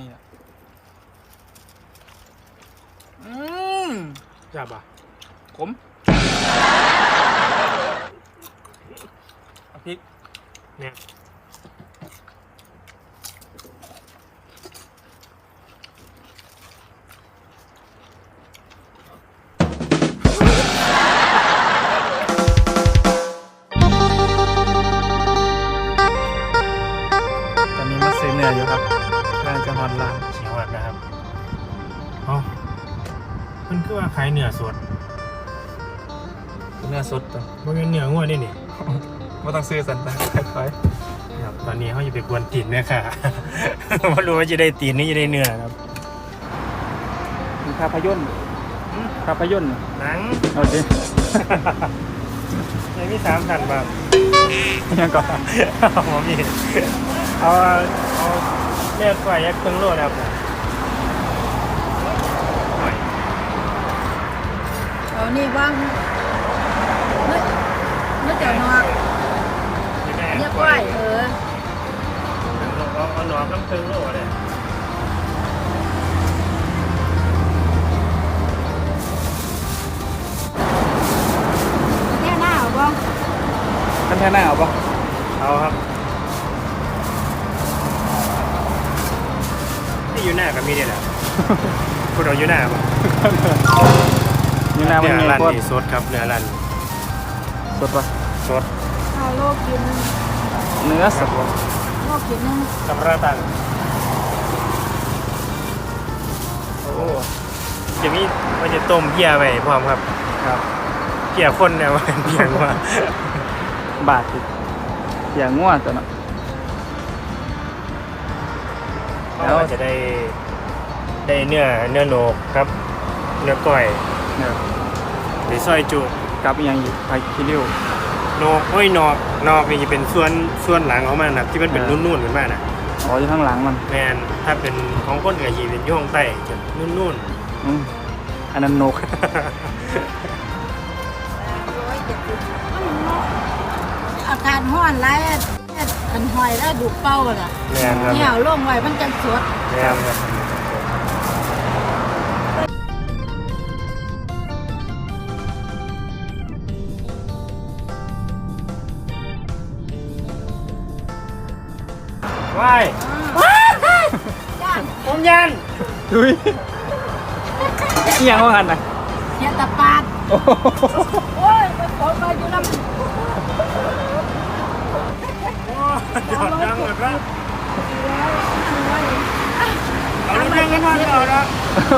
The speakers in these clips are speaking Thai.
นี่อะอืมจับอะขมเอาพริกเนี่ยตอนนี้มาซื้อเนื้ออยู่ครับ กำลังจะฮอนร้านเขียวอะนะครับเอ๋อมันคือว่าขายเนื้อสดเนื้อสดตัวมันเป็นเนื้องัวนี่นี่ไม่ต้องซื้อสันตาค่อยครับตอนนี้เขาจะไปกวนตีนเนี่ยค่ะไม่รู้ว่าจะได้ตีนนี่จะได้เนื้อครับๆมีภาพยนตร์ภาพยนตร์หนังเอาดิยังมีสามพันบาทยังก่อนผมมีเอาเอาเลือดไฟยักษ์เครื่องโลดครับเอานี่ว่างเมื่อเมื่อเจ้านอกเนี่ยกล้วยเออเอาเอาหนอนน้ำเครื่องโลดเลยเนี่ยหน้าเอาบ้างท่านแท้หน้าเอาปะเอาครับ ที่อยู่หน้ากับมีเนี่ยแหละคุณเอาอยู่หน้าป่ะนี่หน้ามันเนื้อไงรันโคตรนี่สดครับเนื้อรันสดปะสดเอาโลกกินเนื้อสดปะโลกกินนึงสำราตันโอ้จะมีมันจะต้มเพียไว้พร้อมครับครับเพียคนเนี่ยว่าเพียงว่าบาทสิอย่างง่วงตัวเนาะ แล้วเราจะได้ได้เนื้อเนื้อโหนกครับ เนื้อก้อยเนี่ยหรือซอยจุกับอหยังอีกไผ่คิริว โหนกโอ้ยนอกนอกนี่จะเป็นส่วนส่วนหลังของมันนะที่มันเป็นเออ นุ่นๆขึ้นมานะอ๋ออยู่ข้างหลังมันแมนถ้าเป็นของคนกับยีเป็นย่องใต้จะนุ่นอืมอันนั้นนกร้อยเจ็ดสิบมันเนาะอาการห้อนไร อันหอยแล้วดูเป้าล่ะๆแมนครับเนี่ยเอาลงไว้มันจะสดแมนครับว้ายย่านผมยันดุยอิหยังว่าหันนะเฮียตะปาดโอ้โหโอ้ยมันขอมาอยู่น้ำ จอดดังหมดแล้วแล้วเอารถยังกันมาก่อนนะ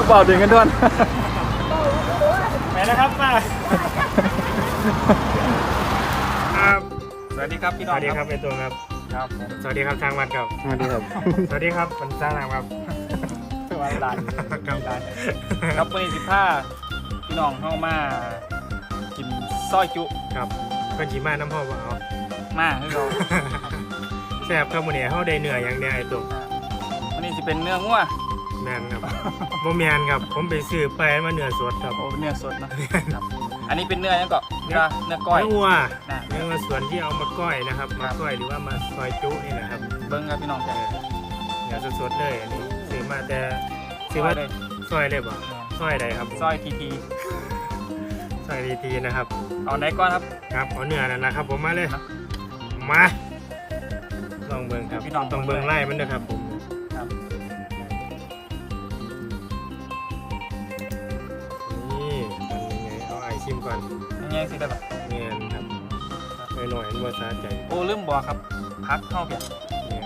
เบาดึงกันด้วยไปแล้วครับป้าครับสวัสดีครับพี่สน้องวัสดีครับไอตัวครับ ครับสวัสดีครับทางวันครับ สวัสดีครับ สวัสดีครับมันสร้างนามครับวันลานครับครับวันนี้สิบห้าพี่น้องเข้ามากินซอยจุครับเพื่อนจีมาน้ำพ่อว่าเอามาให้เรา แซ่บครับวันนี้เขาได้เหนื่อยอย่างเดียวไอตัววันนี้จะเป็นเนื้องัวแมนครับโมแมนครับผมไปซื้อไปมาเนื้อสดครับโอ้เนื้อสดเนอะครับอันนี้เป็นเนื้อยังก็เนื้อเนื้อก้อยเนื้อวัวนะเนื้อวัวส่วนที่เอามาก้อยนะครับมาก้อยหรือว่ามาซอยจุนี่แหละครับเบิ้งครับพี่น้องจ้ะเนื้อสดๆเลยอันนี้ซื้อมาแต่ซื้อมาเลยซอยเลยบ่ซอยใดครับผมซอยทีทีซอยดีๆนะครับเอาไหนก่อนครับครับเอาเนื้อนั่นนะครับ ผมมาเลยครับมา ลองเบิ่งครับพี่น้องต้องเบิ่งไล่มันนะครับผมครับนี่มันยังไงเอาไอชิมก่อนยังไงสิได้ปะเนียนครับหน่อยๆมัวซาใจโอ้ลืมบอกครับพักเข้าเพียงเนี่ย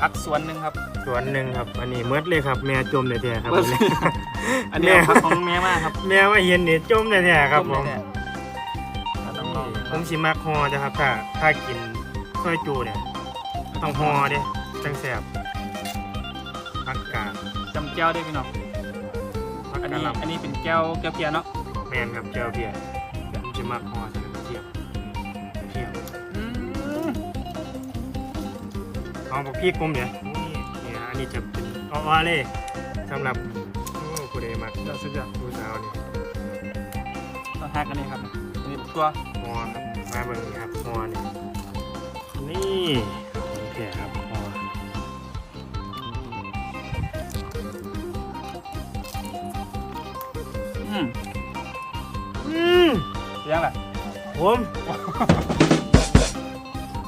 พักสวนหนึ่งครับส่วนหนึ่งครับ อันนี้เมดเลยครับ แม่จมเลยแท้ๆครับเบิดอันนี้เอาพักของเมียมากครับ แม่ว่าเห็นนี่จมเลยแท้ๆครับผมเนี่ยเราต้องลองผมสิมักฮอจ้ะครับถ้าถ้ากินซอยจูเนี่ย ต้องฮอเด้จังแสบอากาศจำแก้วด้วยพี่น้องพักอันกะนี้หล่ำอันนี้เป็นแก้วแก้วเพียเนาะแมนครับเจ้าเบียร์ผมจะมักฮอจะเทียบเทียบอืมเอาบอกพี่กลมเนี่ยนี่นี่ฮะอันนี้จะเป็นอ้อๆเลยสำหรับโอ้ผู้ใดมักเดี๋ยวสุดยอดผู้สาวนี่ต้องฮักอันนี้ครับอันนี้ตัวฮอครับมาเบิ่งนี่ครับฮอนี่นี่โอ คครับพออืมอืมยังยงะไรผม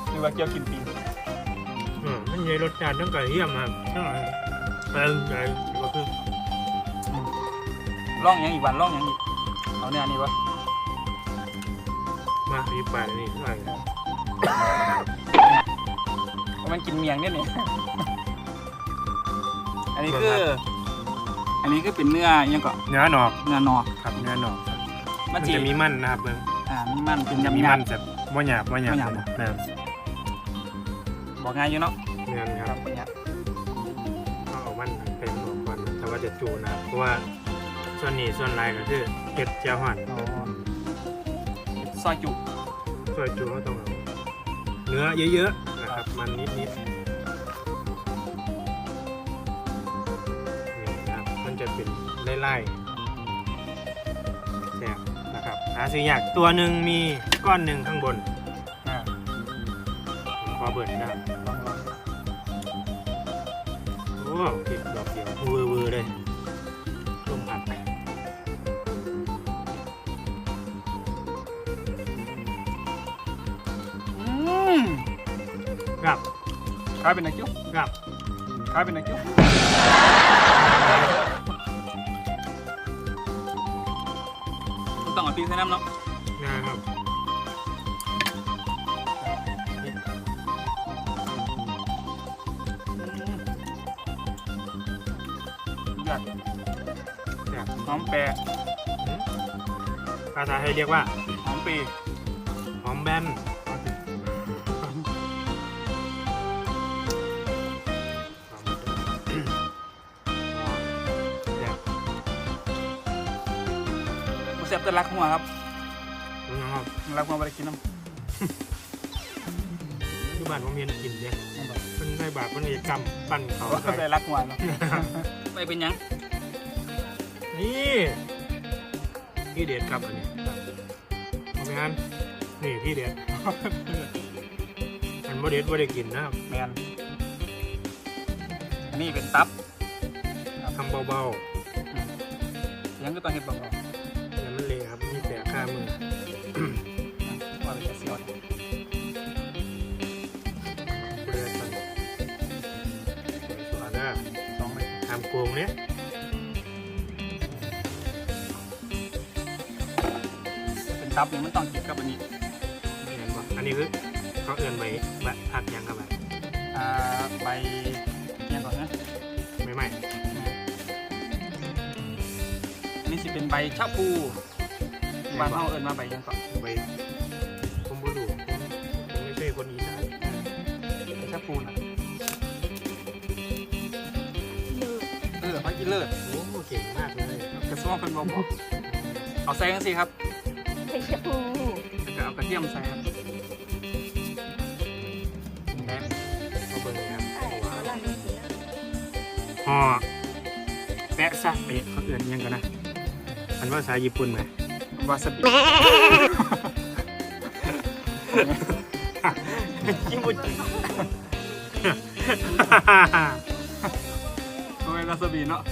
หรืว่าเกี่ยวกินปีอืมมันมีรสชาติทั้งกระเทียมคทั้งอะไรเออใหญ่ก็คือล่องยังอีกวันล่องยังอีกเอาเนี่ยนี่วะมาอีกไปนี่อะไร มันกินเมียงเนี่ยนี่ อันนี้คือ อันนี้คือเป็นเนื้ออิหยังก่อนเนื้อหนอกเนื้อนอกครับเนื้อหนอกครับมัมันนจีจะมีมันนะครับเบิ่งอ่ามีมันเป็นจะยำมียมันแบบว่าหยาบว่าหยาบบ่หยาบนะครับำบอกง่ายอยู่เนาะเนื้อนะครับบ่หยาบก็เอามันเป็นหมวกก่อนนะแต่ว่าจะจูนะครับเพราะว่าส่วนนี้ส่วนลายก็คือเก็ดเจียวหวานอ๋อซอยจุส่วนจูก็ต้องเอาเนื้อเยอะๆนะครับ มันนิดๆนี่นะครับมันจะเป็นไล่ๆแซ่บนะครับหาซื้อยากตัวหนึ่งมีก้อนหนึ่งข้างบนอ่าผมขอเบิร์ดนะครับลองลองโอ้ติดดอกเดียวเวอร์เวอร์เลย คล้ายเป็นนักกิ้วครับคล้ายเป็นนักกิ้วต้องเอาปีนใส่น้ำเนาะนะครับอยากแบบหอมแปรภาษาไทยเรียกว่าหอมปี มันเสียบแต่รักหัวครับนะครับรักหัวไปกินน้ำที่บ้านผมเห็นกินเนี่ยน้ำแบบเป็นได้บาปเป็นกิจกรรมปั้นเขาว่าใส่แต่รักหัวเนาะไปเป็นหยัง นี่ที่เด็ดครับอันนี้เอาไปงั้นนี่ที่เด็ดอันโมเด็ดว่าได้กินนะครับแมนอันนี้เป็นตับทำเบายังก็ต้องเห็ดเบาๆ อย่ามันเละครับมีแต่ข้ามือๆว่าเป็นจะเสียวเปลือกมันสวยๆนะสองเลยทำโกงเนี่ยเป็นตับนี่มันต้องกินกับอันนี้เห็นปะอันนี้คือเขาเอื่นใบใบผักหยังครับใบอ่าใบยังก่อนนะไม่ไหม่อันนี้สิเป็นใบชะพู บ้านเฮาเอิ้นมาใบยังก่อนใบผมบ่รู้ผมไม่ใช่คนอีสานใชะพูนอะเออพักกินเลิศโอ้เก่งมากเลยกระซ่วเป็นบอกบอกเอาใส่กันสิครับไปเชียพูแล้วก็เอากระเทียมใส่ครับแดงมาเบิ่งเลยครับไอ้เขาลังนี่สินะห่อแปะซะเอ๊ะเขาเอื่นยังกันนะอันว่าภาษาญี่ปุ่นไหม วาซาบิญี่ปุ่นโอ้ยวาซาบิเนาะ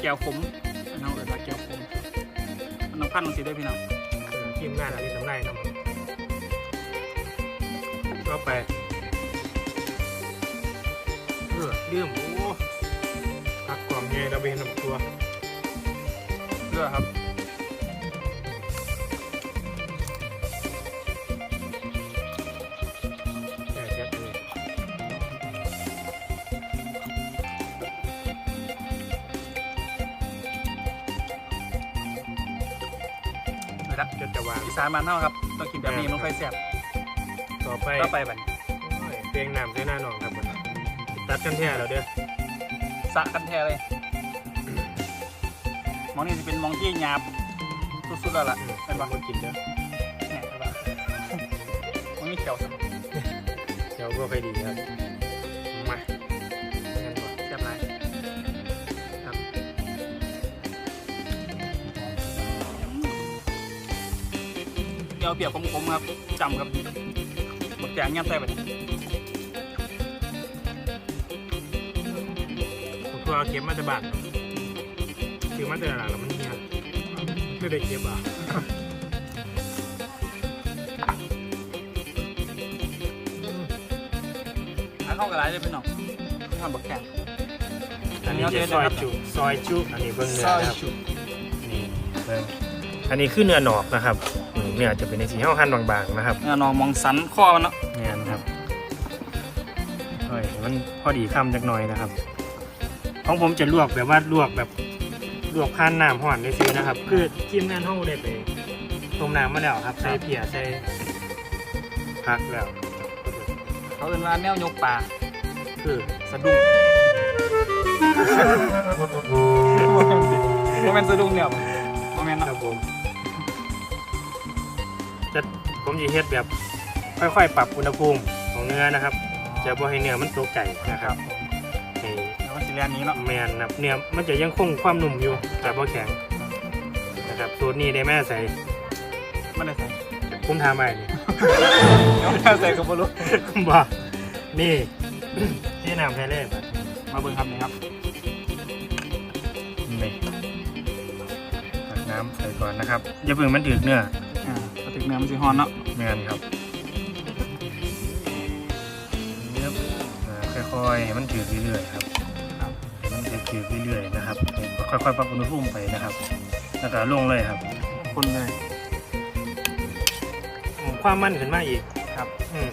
แก้วขมน้องเอิญว่าแก้วขมน้องพันธุ์ลงสีด้วยพี่น้องทีมงานอะไรทำได้นะก็ไปเออเรื่องโอ้พักกล่อมไงเราไปเห็นลำตัว เลือครับแก่แก่นี่นี่ละจะจะวางอีสานมานเท่าครับ ต้องกินแบบนี้มันค่อยแซ่บต่อไปก็ไปบัดนโอ้ยเพลงน้ำใส่หน้าหนองครับผมตัดกันแท้แล้วเด้อสะกันแท้เลยห มองนี่จะเป็นหมองที่หยาบสุดๆแล้วล่ะอืมเป็นบาปะงคนกินเด้อเนี่ยเป็นปะมันมีเขียวสักเดี๋ยวก็ไปดีครับ มางั้นก่อนแซ่บไรครับเดี๋ยวเปรียบคมๆครับจำครับหมดแจงเงี้ยใส่ไปผมก็เอาเก็บมาจากบ้าน อซื้อมาแต่ละหลังแล้วมันเฮียไม่ได้เก็บอะถ้าเข้ากับไรเลยพี่น้องทำบักแกงอันนี้จะซอยจุซอยจุอันนี้เบิ้งเนื้อนะครับนี่เบิ่งอันนี้คือเนื้อหนอกนะครับอืมเนื้อจะเป็นในสีห้าหั่นบางๆนะครับเนื้อน้องมองสันข้อมันเนาะเนี่ยนะครับเฮ้ยมันพอดีคำจักหน่อยนะครับ ของผมจะลวกแบบว่าลวกแบบ ลวกผ่านน้ำห่อนได้ซื้อนะครับ คือทีมงานห้องได้ไปต้มน้ำมาแล้วครับ ใส่เพียใส่พักแล้ว เขาเป็นว่าแนวยกปลาคือสะดุ้งโมเมนต์สะดุ้งเนี่ยโมเมนต์คเนาะรับผมจะผมจะเฮ็ดแบบ ค่อยๆ ปรับอุณหภูมิของเนื้อนะครับ จะบ่ให้เนื้อมันตกใจนะครับให้ แล้วมันสิเรียนนี้เนาะแมนนะครับเนื้อมันจะยังคงความนุ่มอยู่แต่บ่แข็งนะครับสูตรนี้ได้แม่ใส่ไม่ได้ใส่ผมทำไปนี่เดี๋ยวไม่ได้ใส่กับบอลลูบ่นี่ ที่น้ำใส่เลยบัดมาเบิ่งครับนี่ครับนี่ตักน้ำใส่ก่อนนะครับ อย่าเพิ่งมันถึกเนื้ออ่าปกติเนื้อมันสิฮอนเนาะแมนครับเนียบอ่าค่อยๆให้มันถึกเรื่อยๆครับครับให้มัน ถึกๆเรื่อยๆนะครับให้ค่อยๆปรับอุณหภูมิไปนะครับ แล้วก็ลงเลยครับ คนเลยความมันขึ้นมาอีกครับ อืม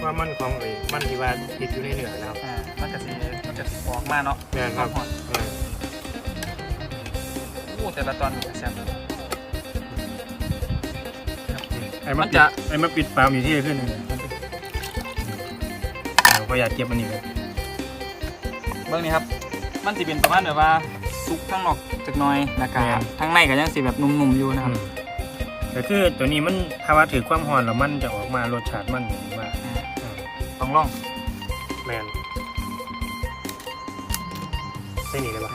ความมันของไอ้มันที่ว่าติดอยู่ในเนื้อนะครับอ่ามันจะสิมันจะสิออกมาเนาะแม่นครับฮอนอืมโอ้แต่ละตอนแซ่บไอ้มัมันจะไอ้มาปิดฟาร์มอยู่ที่ขึ้นนี่เราก็อยากเก็บอันนี้เลยเบิ่งนี่ครับ มันสิเป็นประมาณแบบว่าสุกทั้งนอกจักหน่อยแล้วก็ทั้งในก็ยังสิแบบนุ่มๆอยู่นะครับ แต่คือตัวนี้มันถ้าว่าถือความร้อนแล้วมันจะออกมารสชาติมันอย่างว่าอ่าอืมต้องลองแมนใส่นี่เลยปะ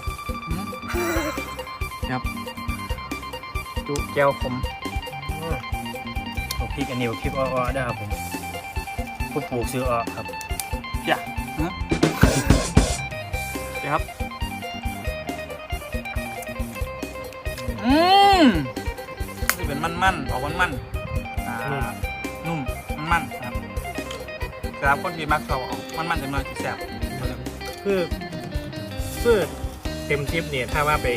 ครับจุแก้วผมอืมเอาพริกอันนี้เอาพริกอ้อๆได้ครับผมผู้ปลูกซื้ออ้อครับอย่าฮะ อืมนี่เป็นมันๆออกมันๆอ่านุ่มมันๆครับสำหรับคนที่มักชอบออกมันๆจังหน่อยที่แซ่บคือคือเต็มทิปเนี่ยถ้าว่าไป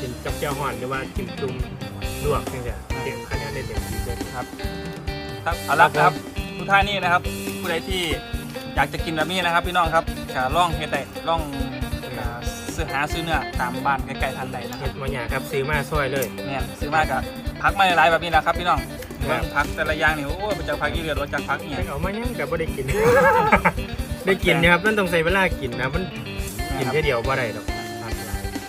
กินกับเจ้าห่อนหรือว่ากินจุ่มลวกจังซี่เต็มคะแนนได้เต็มที่เลย ครับครับเอาละครับทุกท่านนี่นะครับ ผู้ใดที่อยากจะกินแบบนี้นะครับ พี่น้องครับจะล่องเฮ็ดได้ล่องอ่า ซื้อหาซื้อเนื้อตามบ้านใกล้ๆทันใดนะคเห็รับดมาหยาครับซื้อมาซอยเลย เนี่ยซื้อมากับพักมาหลายๆแบบนี้นะครับพี่น้องครับ พักแต่ละอย่างนี่โอ้ยเป็นจากพักอีเรือรถจากพักเนี่ยแต่เอามายังแต่บ่ได้กิน ได้กินนะครับมันต้องใช้เวลากินนะมันกินแค่เดียวบ่ได้ดอกครับ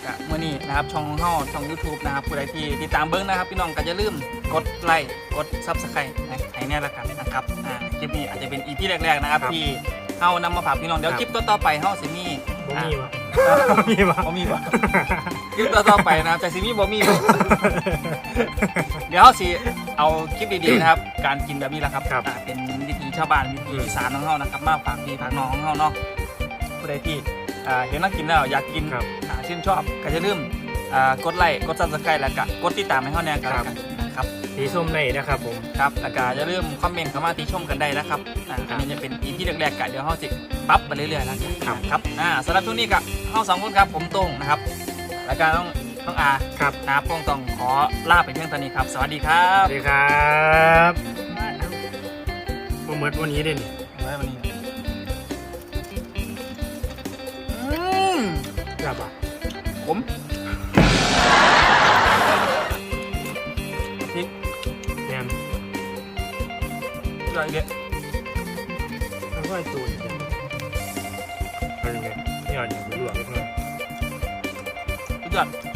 กับเมื่อนี้นะครับช่องของเฮาช่อง YouTube นะครับผู้ใดที่ติดตามเบิ้งนะครับ พี่น้องก็อย่าลืมกดไลค์กด Subscribe ให้แน่ละกันนะครับอ่าคลิปนี้อาจจะเป็น EP แรกๆนะครับที่เฮานำมาฝากพี่น้องเดี๋ยวคลิปต่อๆไปเฮาสิมีบ่มีวะอ่าบ่ มีวะบ่มีบ่คลิปต่อๆไปนะครับแต่สิมีบ่มีบ่เดี๋ยวเฮาสิเอาคลิปดีๆนะครับ การกินแบบนี้แหละครับครับอ่าเป็นวิถีชาวบ้านวิถีอีสานของเฮานะครับมาฝากพี่ฝากน้องของเฮาเนาะผู้ใดที่อ่าเห็นนักกินแล้วอยากกินครับอ่าชื่นชอบก็อย่าลืมอ่ากดไลค์กดซับสไครต์แล้วก็กดติดตามให้เฮาแน่กันแล้วกันนะ ครับสีส้มในนะครับผมครับแล้วก็อย่าลืมคอมเมนต์เข้ามาติชมกันได้นะครับอ่าอันนี้จะเป็น EP แรกๆกันเดี๋ยวเฮาสิปรับไปเรื่อยๆแล้วกันครับครับอ่าสำหรับช่วงนี้ก็เฮาสองคนครับผมโต้งนะครับแล้วก็ต้องต้องอาครับนะครับต้องต้องขอลาไปเพียงเท่านี้ครับ สวัสดีครัสบวัสดีครับบ่หมดวันนี้เด้นี่ไว้วันนี้อืมครับอะผม ย่อยเด็ดมันก็ไอ้ตูนเนี่ยเอะไรเงี้ยนี่อ่อนอย่างลวกเล็กน้อยทุก